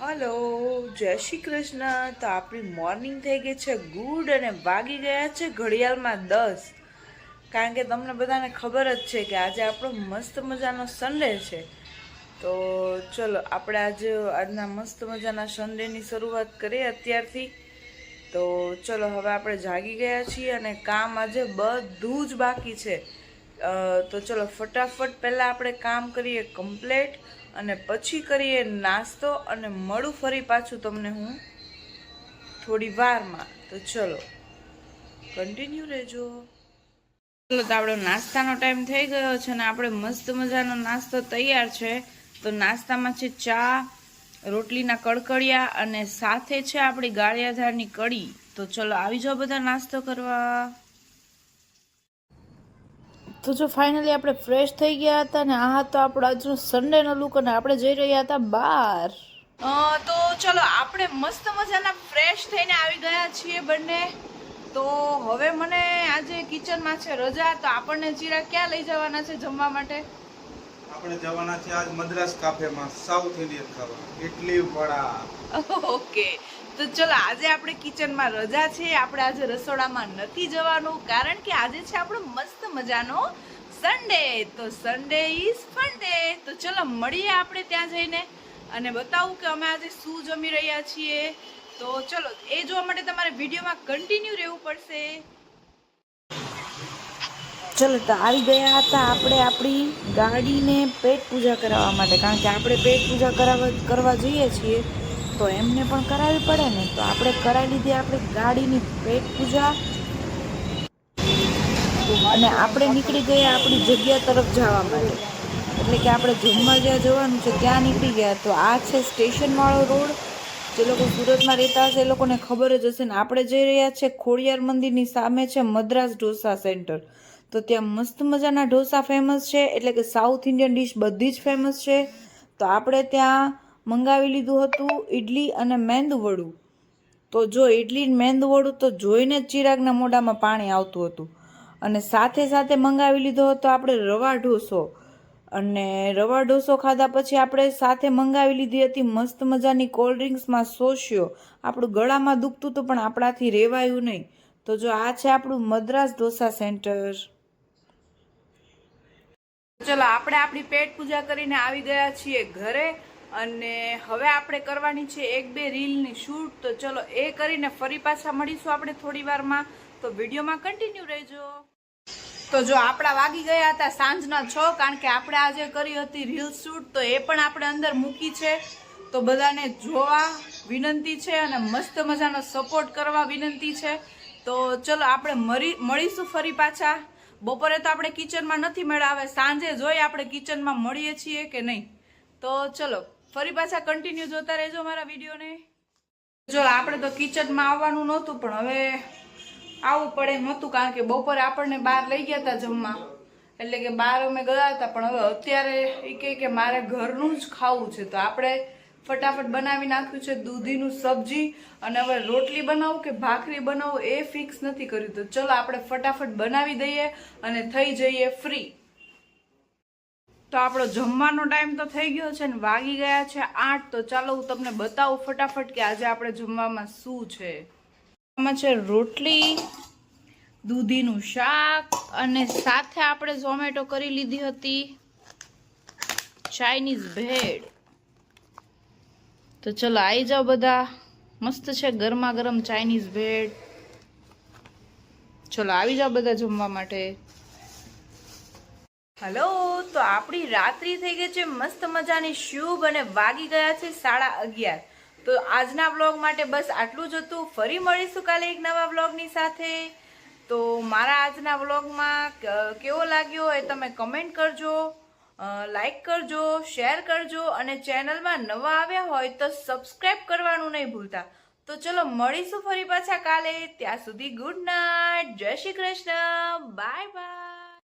Hello, જય શ્રી કૃષ્ણ. તો આપણી મોર્નિંગ થઈ ગઈ છે ગુડ અને વાગી ગયા છે ઘડિયાળમાં દસ. કારણ કે તમને બધાને ખબર જ છે કે આજે આપણો મસ્ત મજાનો સન્ડે છે. તો ચલો, આપણે આજે આજના મસ્ત મજાના સન્ડેની શરૂઆત કરીએ અત્યારથી. તો ચલો, હવે આપણે જાગી ગયા છીએ અને કામ આજે બધું જ બાકી છે. તો ચલો, ફટાફટ પહેલાં આપણે કામ કરીએ કમ્પ્લેટ અને પછી કરીએ નાસ્તો અને મળું ફરી પાછું તમને હું થોડી વારમાં. તો ચલો કન્ટિન્યુ રહેજો. ચલો, તો આપણો નાસ્તાનો ટાઈમ થઈ ગયો છે અને આપણે મસ્ત મજાનો નાસ્તો તૈયાર છે. તો નાસ્તામાં છે ચા, રોટલીના કડકડિયા અને સાથે છે આપણી ગાળિયાધારની કડી તો ચલો, આવી જાઓ બધા નાસ્તો કરવા. તો જો ફાઇનલી આપણે ફ્રેશ થઈ ગયા હતા ને આ તો આપણો આજનો સન્ડેનો લુક અને આપણે જઈ રહ્યા હતા બહાર. તો ચલો આપણે મસ્ત મજાના ફ્રેશ થઈને આવી ગયા છીએ બંને. તો હવે મને આજે કિચનમાં છે રજા તો આપણને ચીરા ક્યાં લઈ જવાના છે જમવા માટે? આપણે જવાના છે આજ મદ્રાસ કાફેમાં સાઉથ ઇન્ડિયન ખાવા. ઇડલી વડા. ઓકે તો ચલો, આજે આપણે કિચનમાં રજા છે. આપણે આજે રસોડામાં નથી જવાનું, કારણ કે આજે છે આપણો મસ્ત મજાનો સન્ડે તો સન્ડે ઇઝ ફન તો ચલો, મળીએ આપણે ત્યાં જઈને. અને બતાવું કે અમે આજે શું જમી રહ્યા છીએ. તો ચલો, એ જોવા માટે તમારે વિડીયોમાં કન્ટિન્યુ રહેવું પડશે. ચલો, તો આવી ગયા હતા આપણે આપણી ગાડીને પેટ પૂજા કરાવવા માટે, કારણ કે આપણે પેટ પૂજા કરાવવા કરવા જઈએ છીએ. તો એમને પણ કરાવવી પડે ને તો આપણે કરાવી લીધી આપણી ગાડીની પેટ પૂજા. અને આપણે નીકળી ગયા આપણી જગ્યા તરફ જવા માટે. એટલે કે આપણે જમવા જ્યાં જવાનું છે ત્યાં નીકળી ગયા. તો આ છે સ્ટેશનવાળો રોડ. જે લોકો સુરતમાં રહેતા હશે એ લોકોને ખબર જ હશે ને આપણે જઈ રહ્યા છે ખોડિયાર મંદિરની સામે છે મદ્રાસ ઢોસા સેન્ટર. તો ત્યાં મસ્ત મજાના ઢોસા ફેમસ છે. એટલે કે સાઉથ ઇન્ડિયન ડિશ બધી જ ફેમસ છે. તો આપણે ત્યાં મંગાવી લીધું હતું ઈડલી અને મેંદુવડું. તો જો ઈડલી મેંદુવડું તો જોઈને જ ચિરાગના મોઢામાં પાણી આવતું હતું. અને સાથે સાથે મંગાવી લીધો હતો આપણે રવા ઢોસો. અને રવા ઢોસો ખાધા પછી આપણે સાથે મંગાવી લીધી હતી મસ્ત મજાની કોલ્ડ ડ્રિંક્સમાં સોસ્યો. આપણું ગળામાં દુખતું હતું પણ આપણાથી રેવાયું નહીં. તો જો આ છે આપણું મદ્રાસ ઢોસા સેન્ટર. ચલો, આપણે આપણી પેટ પૂજા કરીને આવી ગયા છીએ ઘરે. અને હવે આપણે કરવાની છે એક બે રીલની શૂટ. તો ચલો એ કરીને ફરી પાછા મળીશું આપણે થોડી વારમાં. તો વિડીયોમાં કન્ટિન્યુ રહેજો. તો જો આપણા વાગી ગયા હતા સાંજના છ, કારણ કે આપણે આજે કરી હતી રીલ શૂટ, તો એ પણ આપણે અંદર મૂકી છે. તો બધાને જોવા વિનંતી છે અને મસ્ત મજાનો સપોર્ટ કરવા વિનંતી છે. તો ચલો આપણે મળી મળીશું ફરી પાછા. બપોરે તો આપણે કિચનમાં નથી મળ્યા હવે સાંજે જોઈ આપણે કિચનમાં મળીએ છીએ કે નહીં. તો ચલો. ફરી પાછા કન્ટિન્યુ જોતા રહેજો મારા વિડીયોને. જો આપણે તો કિચનમાં આવવાનું નહોતું, પણ હવે આવવું પડે એમ હતું, કારણ કે બપોરે આપણને બહાર લઈ ગયા હતા જમવા. એટલે કે બહાર અમે ગયા હતા, પણ હવે અત્યારે એ કહે કે મારે ઘરનું જ ખાવું છે. તો આપણે ફટાફટ બનાવી નાખ્યું છે દૂધીનું સબ્જી, અને હવે રોટલી બનાવું કે ભાખરી બનાવું એ ફિક્સ નથી કર્યું. તો ચલો આપણે ફટાફટ બનાવી દઈએ અને થઈ જઈએ ફ્રી તો આપણો જમવાનો ટાઈમ તો થઈ ગયો છે ને વાગી ગયા છે આઠ. તો ચાલો હું તમને બતાવું ફટાફટ કે આજે આપણે જમવામાં શું છે. આમાં છે રોટલી, દૂધીનું શાક અને સાથે આપણે ઝોમેટો કરી લીધી હતી. ચાઇનીઝ ભેળ તો ચલો આવી જાઓ બધા. મસ્ત છે ગરમા ગરમ ચાઇનીઝ ભેળ ચલો આવી જાઓ બધા જમવા માટે. હલો, તો આપણી રાત્રિ થઈ ગઈ છે, મસ્ત મજાની શુભ અને વાગી ગયા છે સાડા અગિયાર. તો આજના વ્લોગ માટે બસ આટલું જ હતું. ફરી મળીશું કાલે એક નવા વ્લોગની સાથે. તો મારા આજના વ્લોગમાં કેવો લાગ્યો એ તમે કમેન્ટ કરજો લાઈક કરજો, શેર કરજો અને ચેનલમાં નવા આવ્યા હોય તો સબસ્ક્રાઈબ કરવાનું નહીં ભૂલતા. તો ચલો મળીશું ફરી પાછા કાલે. ત્યાં સુધી ગુડ નાઇટ. જય શ્રી કૃષ્ણ. Bye bye.